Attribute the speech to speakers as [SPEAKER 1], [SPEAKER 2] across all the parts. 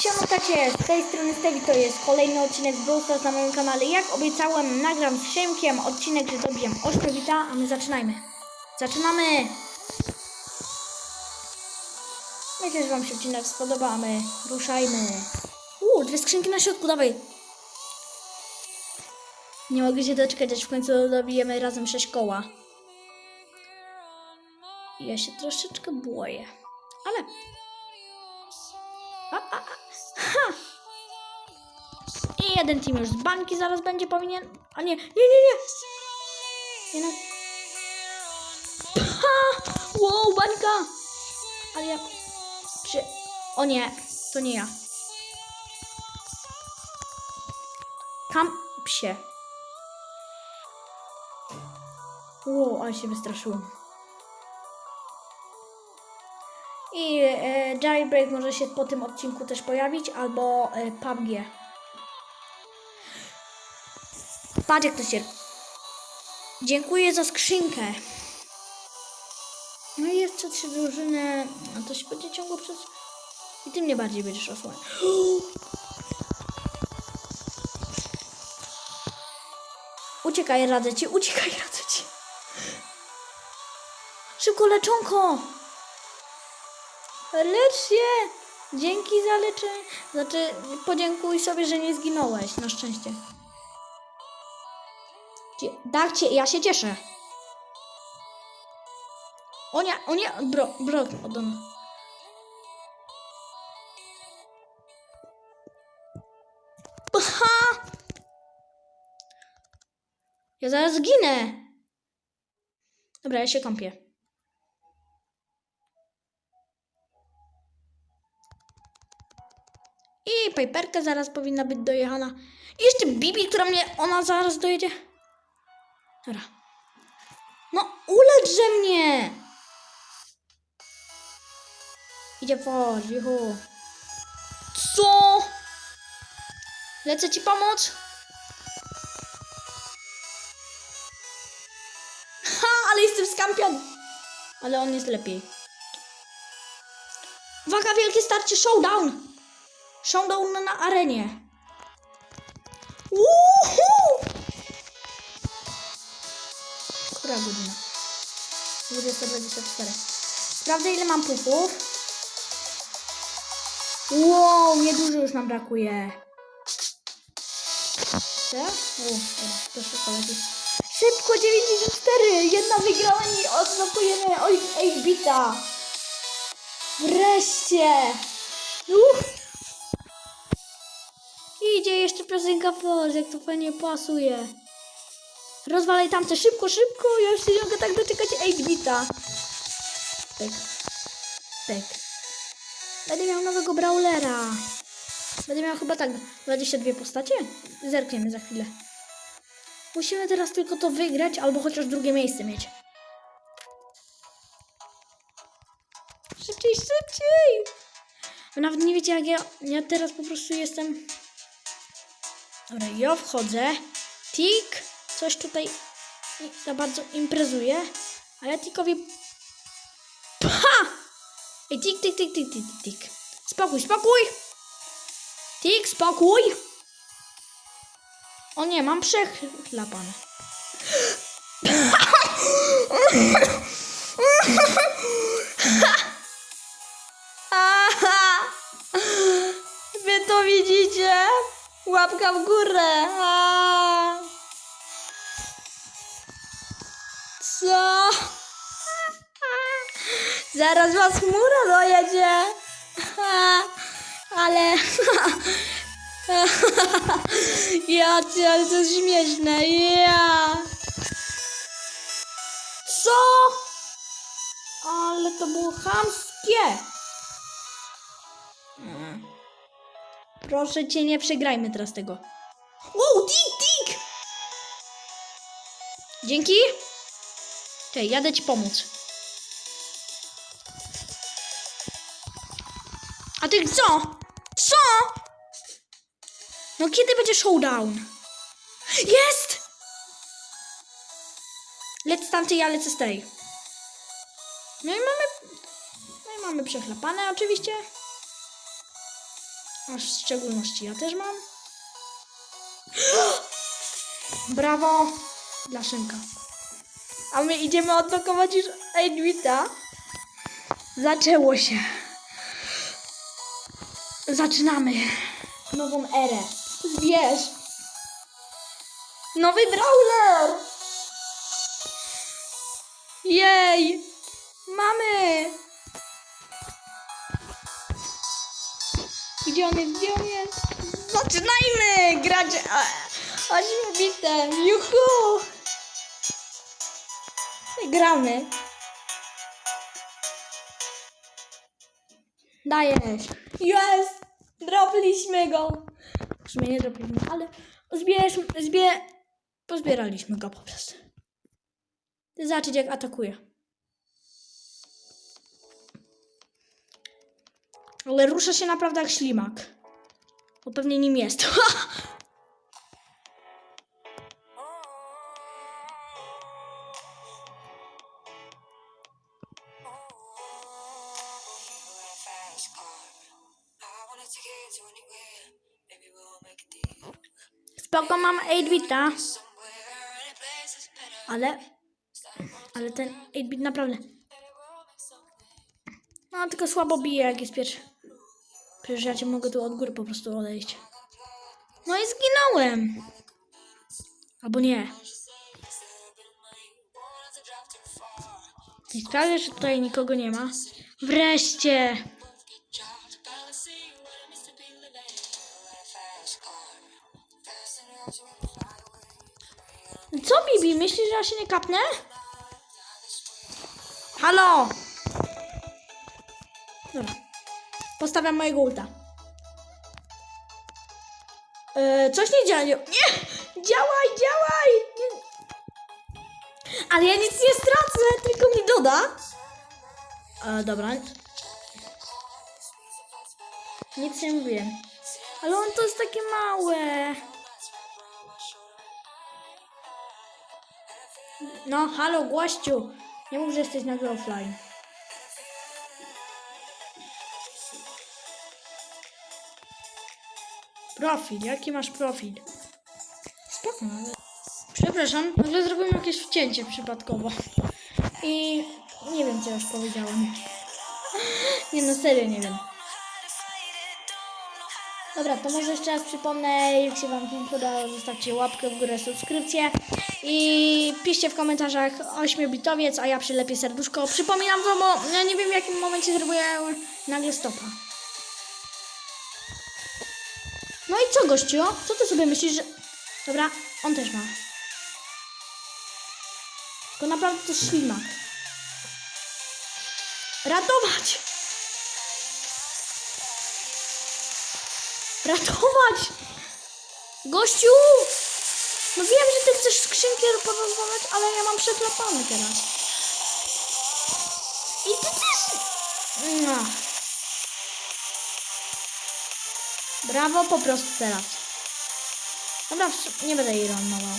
[SPEAKER 1] Siematacie, z tej strony Stevi to jest kolejny odcinek z Brawl Stars na moim kanale. Jak obiecałem, nagram z Siemkiem odcinek, że dobiję Ośmiowita, a my zaczynajmy. Zaczynamy! Myślę, że Wam się odcinek spodoba, my ruszajmy. Uuu, dwie skrzynki na środku, dawaj! Nie mogę się doczekać, aż w końcu dobijemy razem sześć koła. Ja się troszeczkę boję, ale... jeden team już z bańki zaraz będzie powinien. A nie, nie, nie, nie. Nie no. Ha! Wow, bańka! Ale ja. Czy. O nie, to nie ja. Kam psie. Wow, ale się wystraszyłam. I e, Jailbreak może się po tym odcinku też pojawić, albo e, PUBG. Patrz jak to się... Dziękuję za skrzynkę. No i jeszcze trzy drużyny. A to się będzie ciągło przez... I ty mnie bardziej będziesz osłaniał. Uciekaj, radzę ci, uciekaj, radzę ci. Szybko, leczonko! Lecz się! Dzięki za leczenie. Znaczy, podziękuj sobie, że nie zginąłeś, na szczęście. Cie- cię, ja się cieszę. O nie, o nie, bro, bro, odon. Ha! Ja zaraz zginę. Dobra, ja się kąpię. I Piperka zaraz powinna być dojechana. I jeszcze Bibi, która mnie, ona zaraz dojedzie. Dobra. No, ulecz mnie! Idzie po, cicho. Co? Lecę ci pomóc? Ha, ale jestem skampion. Ale on jest lepiej. Uwaga, wielkie starcie, showdown! Showdown na arenie. Uhu! Która godzina? 2024. Sprawdzę ile mam puchów. Wow, niedużo już nam brakuje. Co? To szybko. Szybko, 94! Jedna wygrała i odnotujemy 8 bita. Wreszcie! Uff. Idzie jeszcze piosenka Force, jak to fajnie pasuje. Rozwalaj tamte szybko, szybko, ja już się nie mogę tak doczekać 8-bita. Pyk. Pyk. Będę miał nowego brawlera. Będę miał chyba tak 22 postacie. Zerkniemy za chwilę. Musimy teraz tylko to wygrać, albo chociaż drugie miejsce mieć. Szybciej, szybciej! Nawet nie wiecie, jak ja, ja teraz po prostu jestem... Dobra, ja wchodzę. Tik coś tutaj za bardzo imprezuje, a ja Tikowi... Ha! Ej, tik, tik, tik, tik, tik, tik. Spokój, spokój! Tik, spokój! O nie, mam przechlapane. Wy to widzicie? Łapka w górę. Zaraz was chmura dojedzie. Ale... Ja cię, ale to jest śmieszne. Ja. Co? Ale to było chamskie. Proszę cię, nie przegrajmy teraz tego. Wow, tik, tik! Dzięki. Czekaj, jadę ci pomóc. A ty co? Co? No kiedy będzie showdown? Jest! Lec tamty, ja lecę z tej. No i mamy... No i mamy przechlapane oczywiście. A w szczególności ja też mam. Brawo dla Szynka. A my idziemy odblokować już Edwita. Zaczęło się. Zaczynamy nową erę. Zbierz. Nowy brawler. Jej. Mamy. Gdzie on jest? Gdzie on jest? Zaczynajmy grać e, ośmiobitem. Juhu. Gramy. Dajesz. Jest! Dropliśmy go. W sumie nie dropliśmy, ale zbierz, zbie... Pozbieraliśmy go po prostu. Zobaczyć jak atakuje. Ale rusza się naprawdę jak ślimak. Bo pewnie nim jest. Spoko mam 8-bita,
[SPEAKER 2] Somewhere any place is better.
[SPEAKER 1] ale... Ale ten 8-bit naprawdę... No, tylko słabo bije jak jest pierwszy. Przecież ja cię mogę tu od góry po prostu odejść. No i zginąłem. Albo nie. I sprawdzę, czy tutaj nikogo nie ma. Wreszcie! Co, Bibi? Myślisz, że ja się nie kapnę? Halo! Dobra. Postawiam mojego ulta. Yy, coś nie działa. Nie! Działaj, działaj! Nie. Ale ja nic nie stracę, tylko mi doda. E, dobra. Nic nie mówię. Ale on to jest takie małe. No, halo, gościu. Nie mów, że jesteś nagle offline. Profil, jaki masz profil? Spoko, ale... Przepraszam, nagle zrobiłem jakieś wcięcie przypadkowo. I nie wiem, co już powiedziałem. Nie no, serio nie wiem. Dobra, to może jeszcze raz przypomnę, jak się Wam film podobał, zostawcie łapkę w górę, subskrypcję i piszcie w komentarzach 8-bitowiec, a ja przylepię serduszko. Przypominam Wam, bo ja nie wiem w jakim momencie zrobiłem nagle stopa. No i co gościu? Co ty sobie myślisz, że... Dobra, on też ma. To naprawdę to ślimak. Ratować! Ratować! Gościu! No wiem, że ty chcesz skrzynki porozmawiać, ale ja mam przeklapane teraz. I ty też... No. Brawo po prostu teraz. Dobra, nie będę jej randował.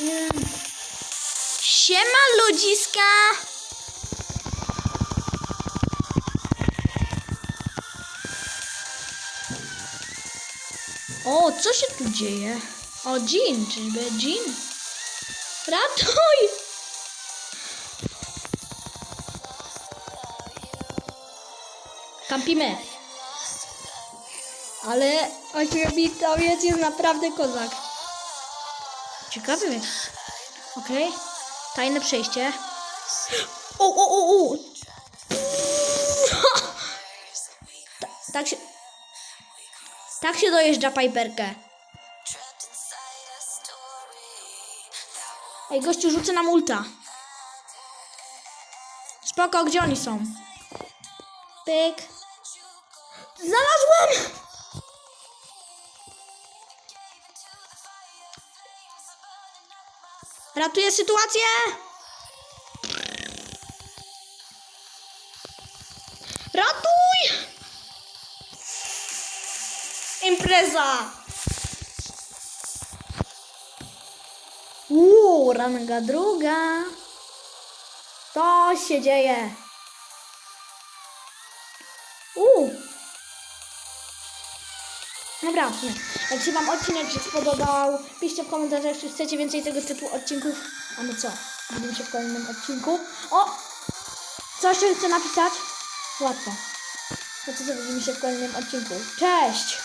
[SPEAKER 1] Mm. Siema ludziska! O, co się tu dzieje? O, Jean, czyżby Jean? Ratuj! Kampimy. Ale ośmiobitowiec jest naprawdę kozak. Ciekawy. Okej. Tajne przejście. O, o, o, o! Ta, tak się... Tak się dojeżdża Piperkę. Ej, gościu, rzucę nam ulta. Spoko, gdzie oni są? Pyk. Znalazłem! Ratuję sytuację! Ratuj! Impreza! Uuu, ranga druga. To się dzieje. Uuu. Dobra, jak się Wam odcinek spodobał, piszcie w komentarzach, czy chcecie więcej tego typu odcinków. A my co? Widzimy się w kolejnym odcinku. O! Co jeszcze chcę napisać? Łatwo. To co, widzimy się w kolejnym odcinku. Cześć!